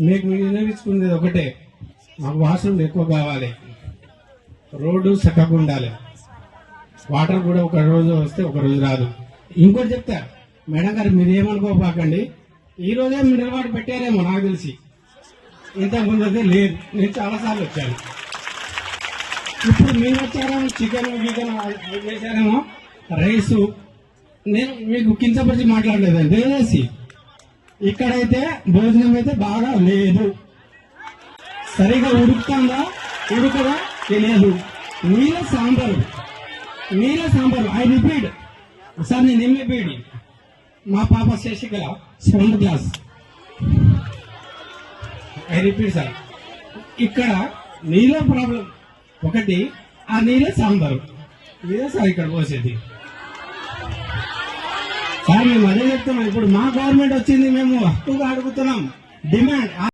మీకు వినియోగించుకునేది ఒకటే. మాకు వాష్రూమ్ ఎక్కువ కావాలి. రోడ్డు చక్కగా ఉండాలి. వాటర్ కూడా ఒక రోజు వస్తే ఒక రోజు రాదు. ఇంకోటి చెప్తా మేడం గారు మీరు ఏమనుకోపాకండి ఈ రోజే మినరల్ వాటర్ పెట్టారేమో నాకు తెలిసి. ఇంతకుముందు అయితే లేదు. నేను చాలా సార్లు వచ్చాను. ఇప్పుడు మీరు వచ్చారేమో చికెన్ గికెన్ చేశారేమో రైసు. నేను మీకు కించపరిచి మాట్లాడలేదండి. దయచేసి ఇక్కడైతే భోజనం అయితే బాగా లేదు. సరిగా ఉడుకుతుందా? ఉడకదా తెలియదు. నీళ్ళ సాంబారు. నీళ్ళ సాంబారు. I repeat. సార్ నేను ఏం రిపీట్ మా పాప Sasikala seventh class I repeat sir. ఇక్కడ నీళ్ళ ప్రాబ్లం ఒకటి ఆ నీళ్ళ సాంబారు. ఇదే సార్ ఇక్కడ పోసేది. కానీ మేము అదే చెప్తున్నాం ఇప్పుడు మా గవర్నమెంట్ వచ్చింది మేము హక్కుగా అడుగుతున్నాం. డిమాండ్